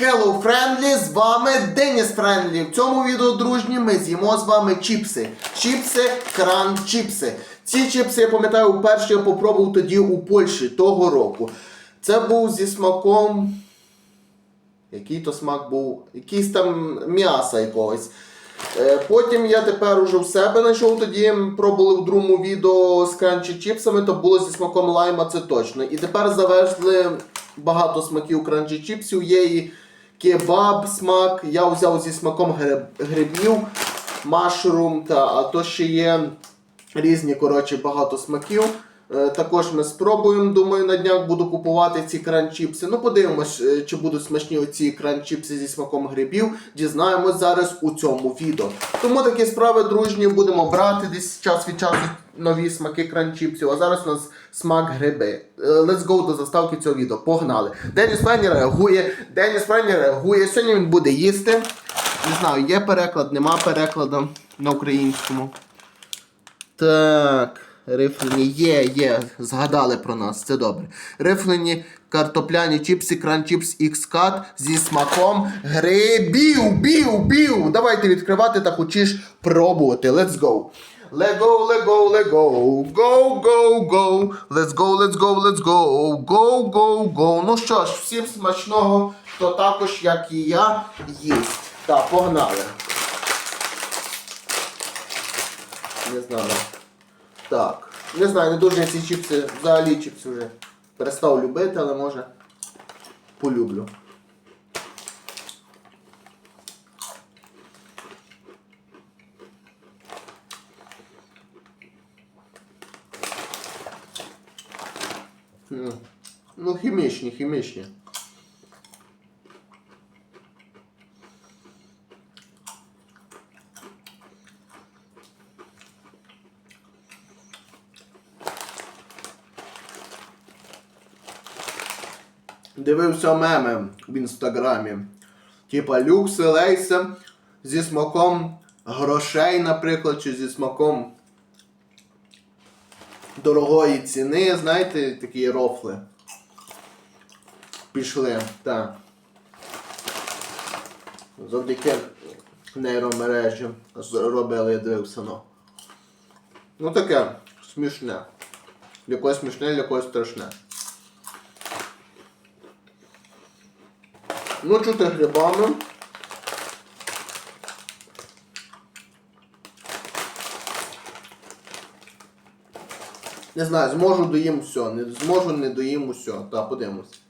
Hello Friendly, з вами Деніс Френдлі. В цьому відео, дружні, ми з'їмо з вами чіпси. Чіпси, кран чіпси. Ці чіпси, я пам'ятаю, вперше я попробував тоді у Польщі того року. Це був зі смаком. Який то смак був? Якийсь там м'яса якогось. Е, Потім я тепер уже в себе знайшов тоді, пробували в другому відео з кранчі чіпсами, то було зі смаком лайма, це точно. І тепер завезли багато смаків кранчі чіпсів. Є і кебаб смак. Я взяв зі смаком гриб, грибів, машрум, та, а то ще є різні коротше, багато смаків. Е, Також ми спробуємо, думаю, на днях буду купувати ці кран-чіпси. Ну, подивимось, е, чи будуть смачні оці кран-чіпси зі смаком грибів. Дізнаємось зараз у цьому відео. Тому такі справи дружні будемо брати десь час від часу нові смаки кран-чіпсів. А зараз у нас смак гриби. Е, Let's go до заставки цього відео. Погнали. Деніс Фенні реагує. Деніс Фенні реагує. Сьогодні він буде їсти. Не знаю, є переклад, нема перекладу на українському. Так, рифлені є, є, згадали про нас, це добре. Рифлені картопляні чіпси, кран чіпс X-Cut зі смаком грибів, бів, бів. Давайте відкривати та хочеш пробувати. Let's go. Let go, let go, let go. Go, go, go. Let's go, let's go, let's go. Go, go, go. Ну що ж, всім смачного, хто також, як і я, їсть. Так, погнали. Не знаю. Так. Не знаю, не дуже я ці чіпси, взагалі чіпси вже перестав любити, але може полюблю. Ну, хімічні, хімічні. Дивився меми в інстаграмі. Типа люкси, лейси зі смаком грошей, наприклад, чи зі смаком дорогої ціни. Знаєте, такі рофли. Пішли, так. Завдяки нейромережі зробили, я дивився, ну. Ну таке, смішне. Для когось смішне, для страшне. Ну, чути грибами. Не знаю, зможу доїм все. Не зможу, не доїм усе. Так, подивимось.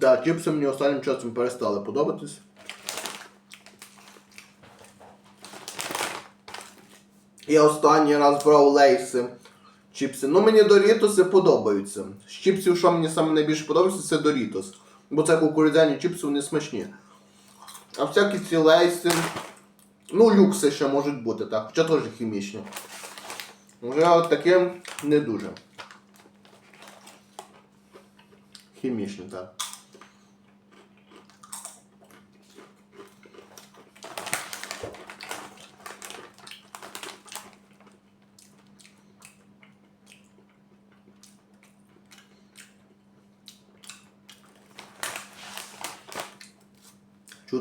Так, чіпси мені останнім часом перестали подобатись. Я останній раз брав лейси. Чіпси. Ну мені Дорітоси подобаються. З чіпсів, що мені саме найбільше подобається, це Дорітос. Бо це кукурудзяні чіпси, вони смачні. А всякі ці лейси. Ну, люкси ще можуть бути, так. Хоча теж хімічні. Вже от таке не дуже. Хімічні, так.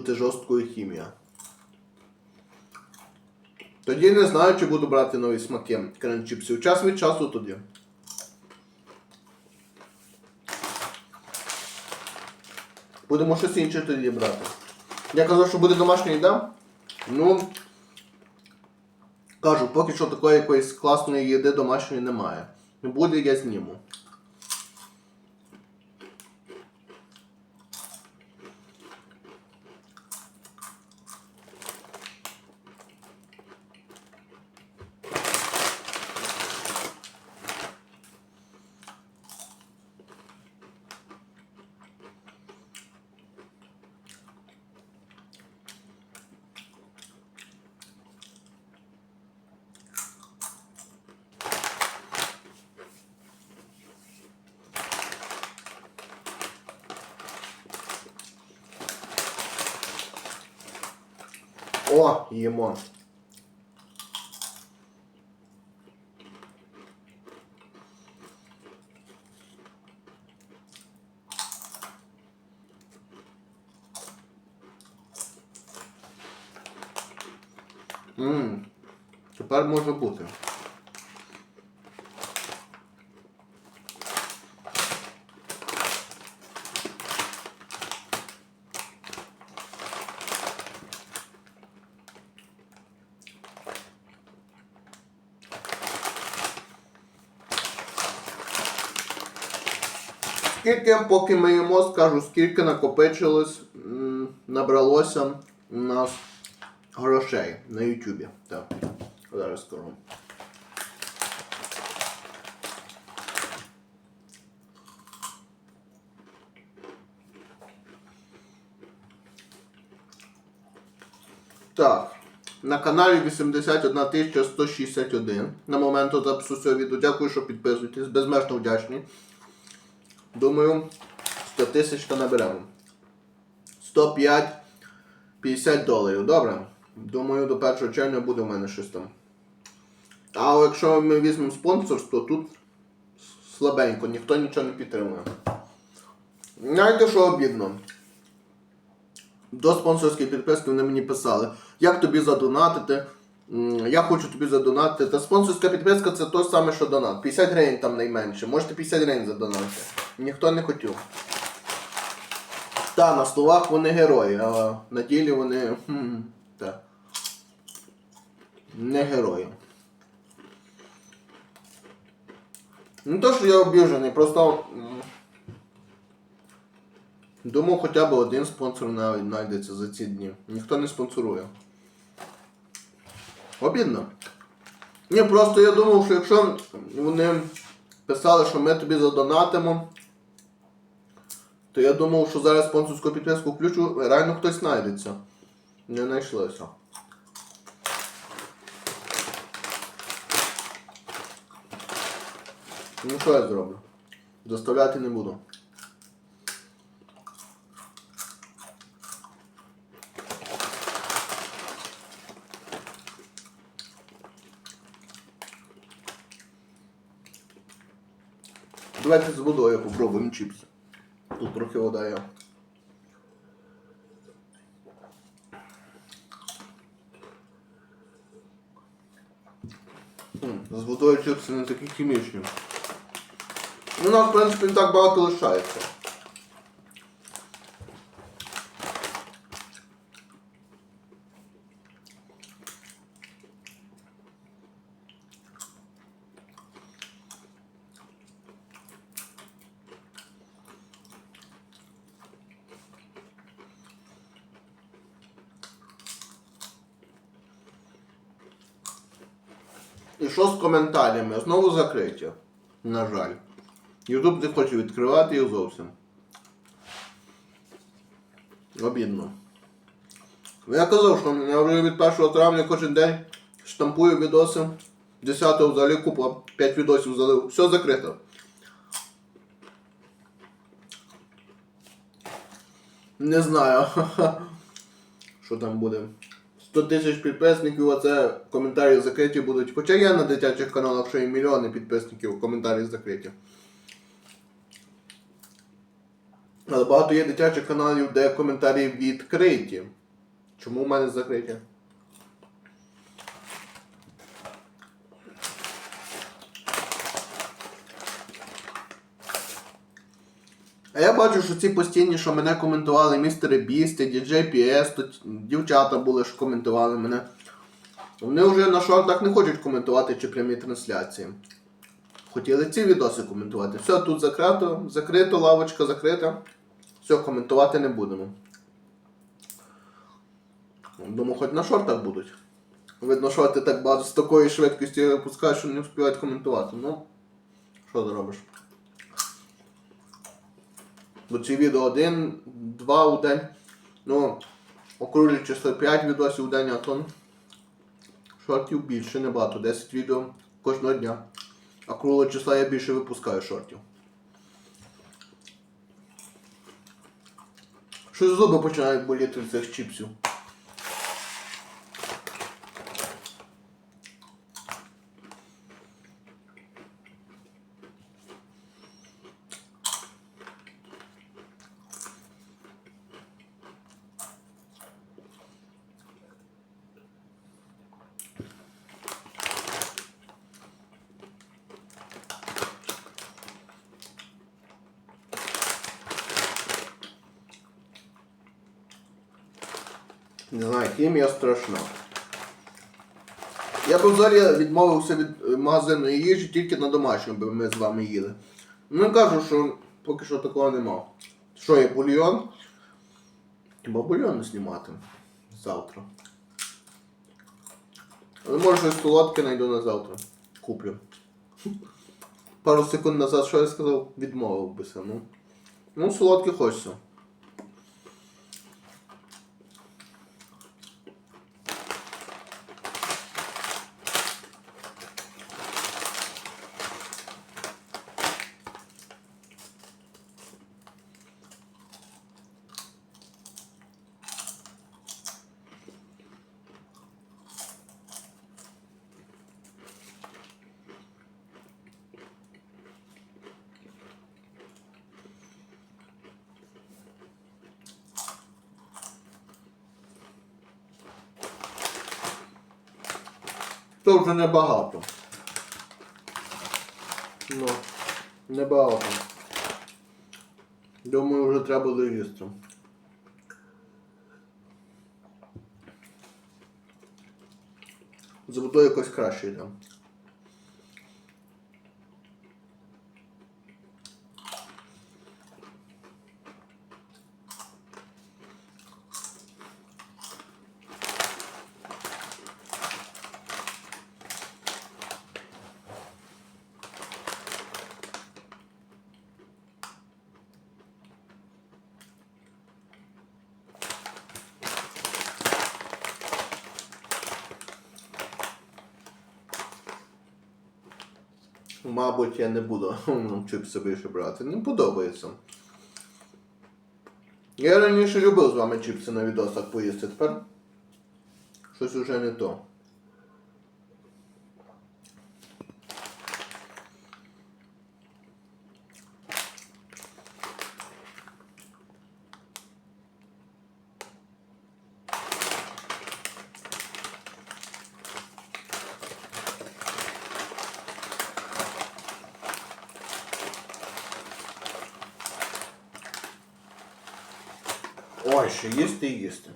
Чути жорсткою хімія. Тоді не знаю, чи буду брати нові смаки кренчіпсів. Час від часу тоді. Будемо щось інше тоді брати. Я казав, що буде домашня їда. Ну. Кажу, поки що такої якоїсь класної їди домашньої немає. Не буде, я зніму. О, їмо. Ммм, тепер може бути. Скільки, поки ми їмо, скажу, скільки накопичилось, набралося у нас грошей на Ютубі. Так, зараз скажу. Так, на каналі 81 161 на момент запису цього відео. Дякую, що підписуєтесь. Безмежно вдячні. Думаю, 100 тисяч та наберемо. 105 50 доларів. Добре. Думаю, до 1 червня буде в мене щось там. А якщо ми візьмемо спонсорство, тут слабенько, ніхто нічого не підтримує. Знаєте, що обідно? До спонсорської підписки вони мені писали, як тобі задонатити. Я хочу тобі задонатити. Та спонсорська підписка це то саме, що донат. 50 гривень там найменше. Можете 50 гривень задонатити. Ніхто не хотів. Та, на словах вони герої, а на ділі вони. Хм, та. Не герої. Не то, що я обіжений, просто. Думав, хоча б один спонсор навіть знайдеться за ці дні. Ніхто не спонсорує. Обідно. Ні, просто я думав, що якщо вони писали, що ми тобі задонатимо, то я думав, що зараз спонсорську підписку включу, реально хтось знайдеться. Не знайшлося. Ну що я зроблю? Заставляти не буду. Давайте з водою попробуємо чіпси. Тут трохи вода є. З водою чипси не такі хімічні. Ну, У нас, в принципі, не так багато лишається. Що з коментарями? Знову закриття. На жаль. Ютуб не хоче відкривати їх зовсім. Обідно. Я казав, що я вже від 1 травня кожен день штампую відоси. 10-го взагалі купа, 5 відосів залив. Все закрито. Не знаю. Що там буде. 100 тисяч підписників, а це коментарі закриті будуть. Хоча є на дитячих каналах, що і мільйони підписників, коментарі закриті. Але багато є дитячих каналів, де коментарі відкриті. Чому в мене закриті? А я бачу, що ці постійні, що мене коментували містери Бісти, DJ PS, тут дівчата були, що коментували мене. Вони вже на шортах не хочуть коментувати чи прямі трансляції. Хотіли ці відоси коментувати. Все, тут закрито, закрито, лавочка закрита. Все, коментувати не будемо. Думаю, хоч на шортах будуть. Видно, шорти так багато з такою швидкістю випускають, що не встигають коментувати. Ну, що зробиш? Бо ці відео один, два у день. Ну, округлі число 5 відосів у день, а то шортів більше, небагато. 10 відео кожного дня. А круглого числа я більше випускаю шортів. Щось зуби починають боліти цих чіпсів. Не знаю, хімія страшна. Я б взагалі відмовився від е, магазинної їжі тільки на домашню, би ми з вами їли. Ну кажу, що поки що такого нема. Що є бульйон? Хіба бульйон знімати завтра. Але може щось солодке знайду на завтра. Куплю. Пару секунд назад, що я сказав, відмовив бися. Ну, ну солодке хочеться. То вже небагато. Ну, небагато. Думаю, вже треба було Забуду якось краще йде. Мабуть, я не буду ну, чипси більше брати. Не подобається. Я раніше любив з вами чіпси на відосах поїсти, тепер щось уже не то. Ой, ще їсти і їсти.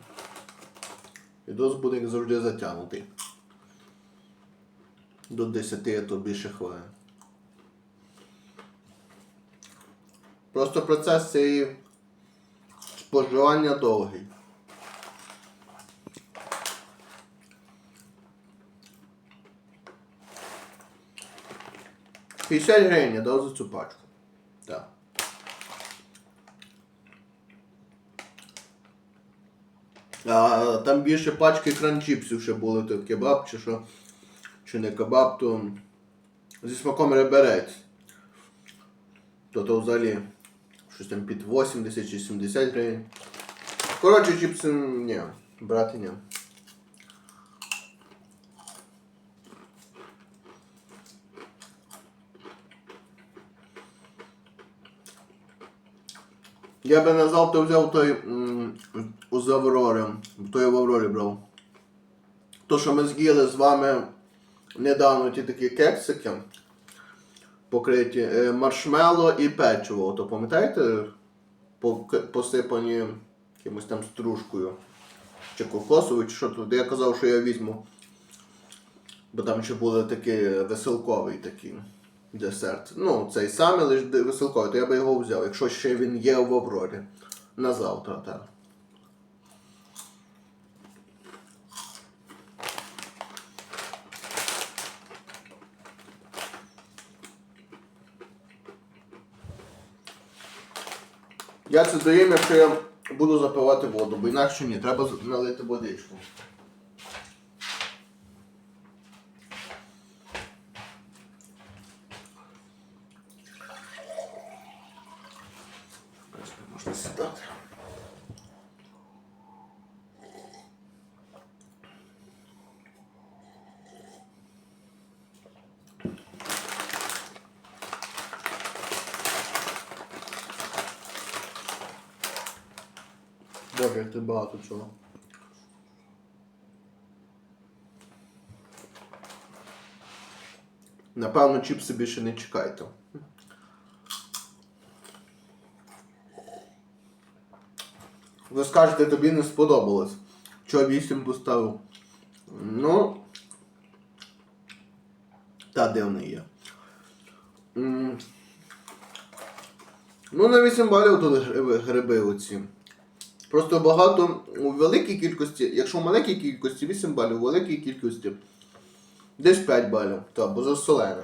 Відос буде як завжди затягнутий. До 10, а то більше хвилин. Просто процес цієї споживання довгий. П'ятдесят гривень я дав за цю пачку. Так. А, там більше пачки кранчіпсів ще були, то кебаб чи що. Чи не кебаб, то зі смаком реберець. То то взагалі щось там під 80 чи 70 гривень. Коротше, чіпси ні, брати ні. Я би на завтра взяв той з Аврори. Той я в Аврорі брав. То, що ми з'їли з вами недавно ті такі кексики покриті е, маршмело і печиво. То пам'ятаєте? Посипані якимось там стружкою. Чи кокосовою, чи що тут. Я казав, що я візьму. Бо там ще були такий веселковий такий десерт. Ну, цей самий лише веселковий, то я би його взяв, якщо ще він є в Аврорі. На завтра, так. Я це доїм, якщо я буду запивати воду, бо інакше ні, треба налити водичку. Можна сідати. Боже, ти багато чого. Напевно, чіпси більше не чекайте. Ви скажете, тобі не сподобалось. Чого 8 поставив? Ну. Та де вони є? Ну, на 8 балів тут гриби оці. Просто багато у великій кількості, якщо в маленькій кількості 8 балів, у великій кількості десь 5 балів. Та, бо засолене.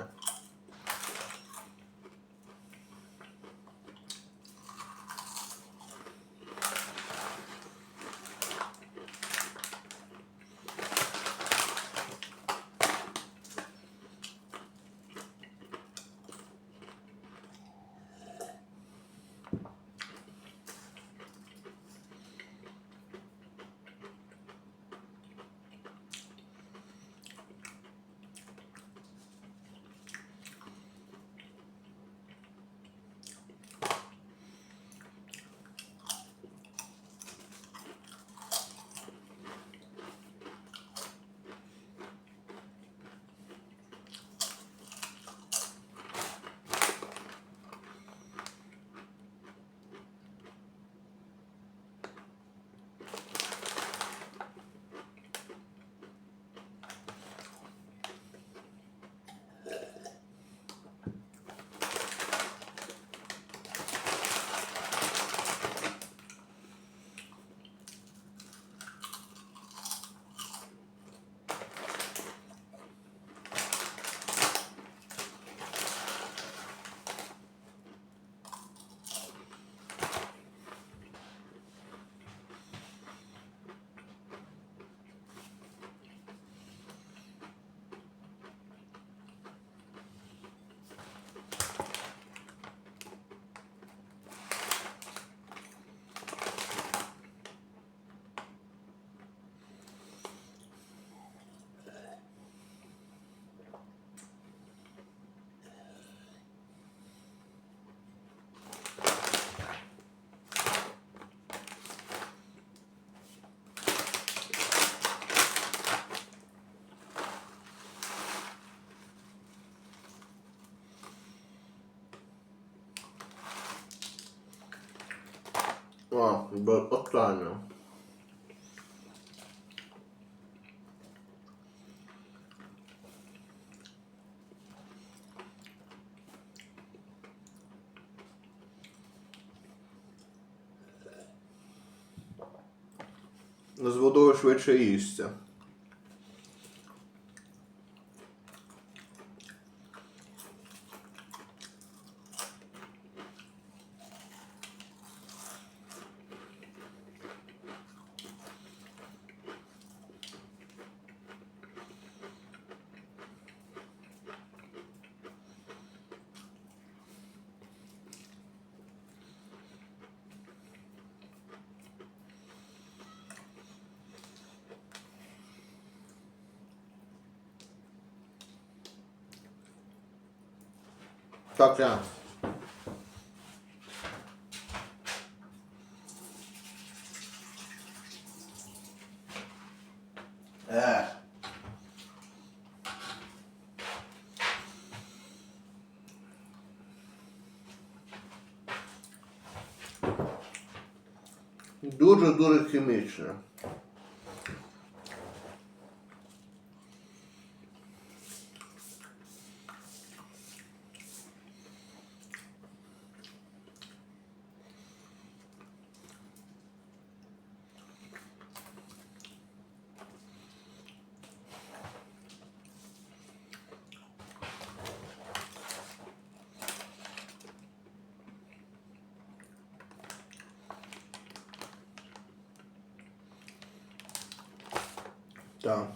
Бо останнє. З водою швидше їсться. Так, я. Е. Дуже-дуже хімічне. Так.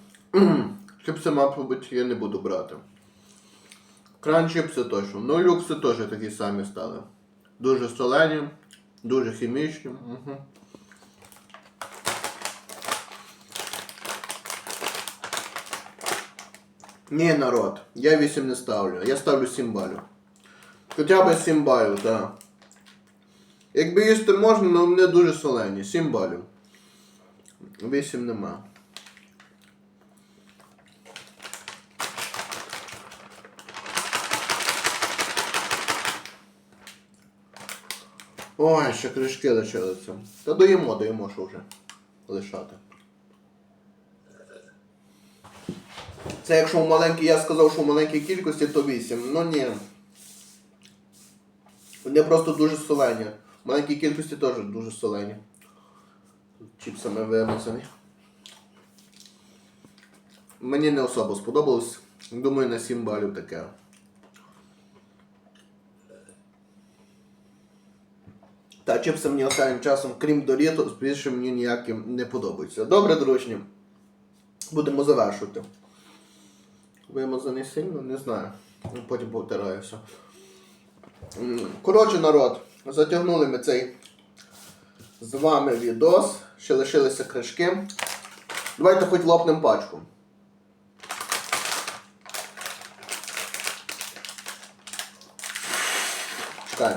Чипси, мабуть, я не буду брати. Кран чипси точно. Ну, люкси теж такі самі стали. Дуже солені, дуже хімічні. Угу. Ні, народ, я 8 не ставлю. Я ставлю 7 балів. Хоча б 7 балів, так. Якби їсти можна, але вони дуже солені. 7 балів. 8 нема. Ой, ще кришки лишилися. Та доїмо, доїмо, що вже лишати. Це якщо в маленькій, я сказав, що в маленькій кількості, то 8. Ну ні. Вони просто дуже солені. В маленькій кількості теж дуже солені. Чіпсами вимазані. Мені не особо сподобалось. Думаю, на 7 балів таке. Та чіпси мені останнім часом, крім Дорітос, більше мені ніяким не подобаються. Добре, дружні. Будемо завершувати. Вимазаний сильно, не знаю. Ну, Потім повтираюся. Коротше, народ, затягнули ми цей з вами відос. Ще лишилися кришки. Давайте хоч лопнем пачку. Чекай.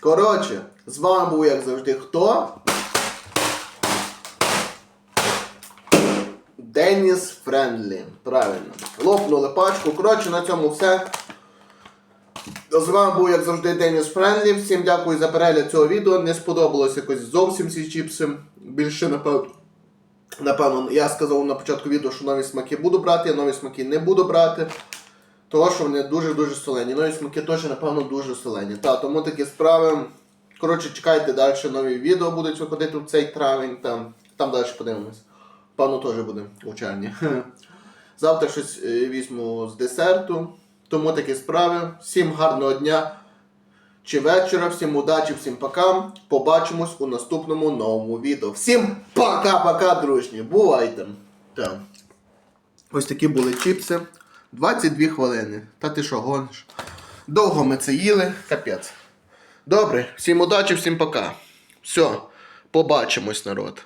Коротше, з вами був, як завжди, хто? Деніс Френдлі. Правильно. Лопнули пачку. Коротше, на цьому все. З вами був, як завжди, Деніс Френдлі. Всім дякую за перегляд цього відео. Не сподобалось якось зовсім ці чіпси. Більше, напевно, напевно, я сказав на початку відео, що нові смаки буду брати, я нові смаки не буду брати. Того, що вони дуже-дуже солені. Нові смаки теж, напевно, дуже солені. Та, тому такі справи. Коротше, чекайте далі нові відео будуть виходити в цей травень. Там, там далі подивимось. Певно, теж буде у червні. Завтра щось е, візьму з десерту. Тому такі справи. Всім гарного дня чи вечора, всім удачі, всім пока. Побачимось у наступному новому відео. Всім пока-пока, дружні. Бувайте. Так. Ось такі були чіпси. 22 хвилини. Та ти що гониш? Довго ми це їли, капець. Добре, всім удачі, всім пока. Все, побачимось, народ.